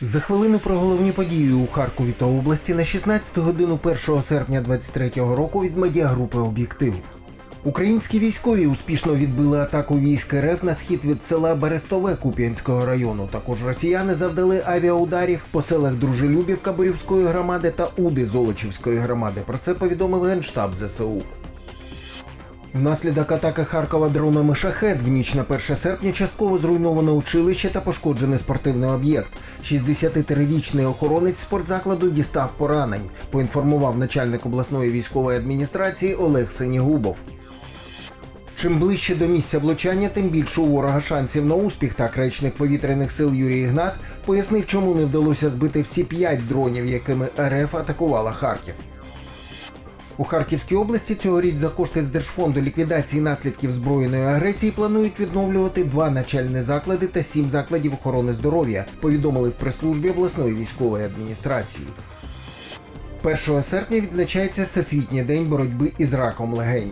За хвилину про головні події у Харкові та області на 16 годину 1 серпня 23-го року від медіагрупи Об'єктив. Українські військові успішно відбили атаку військ РФ на схід від села Берестове Куп'янського району. Також росіяни завдали авіаударів по селах Дружелюбівка Борівської громади та Уди Золочівської громади. Про це повідомив генштаб ЗСУ. Внаслідок атаки Харкова дронами шахет в ніч на 1 серпня частково зруйновано училище та пошкоджений спортивний об'єкт. 63-річний охоронець спортзакладу дістав поранень, поінформував начальник обласної військової адміністрації Олег Сенігубов. Чим ближче до місця влучання, тим більше у ворога шансів на успіх. Так речник повітряних сил Юрій Ігнат пояснив, чому не вдалося збити всі п'ять дронів, якими РФ атакувала Харків. У Харківській області цьогоріч за кошти з Держфонду ліквідації наслідків збройної агресії планують відновлювати два начальні заклади та сім закладів охорони здоров'я, повідомили в прес-службі обласної військової адміністрації. 1 серпня відзначається Всесвітній день боротьби із раком легень.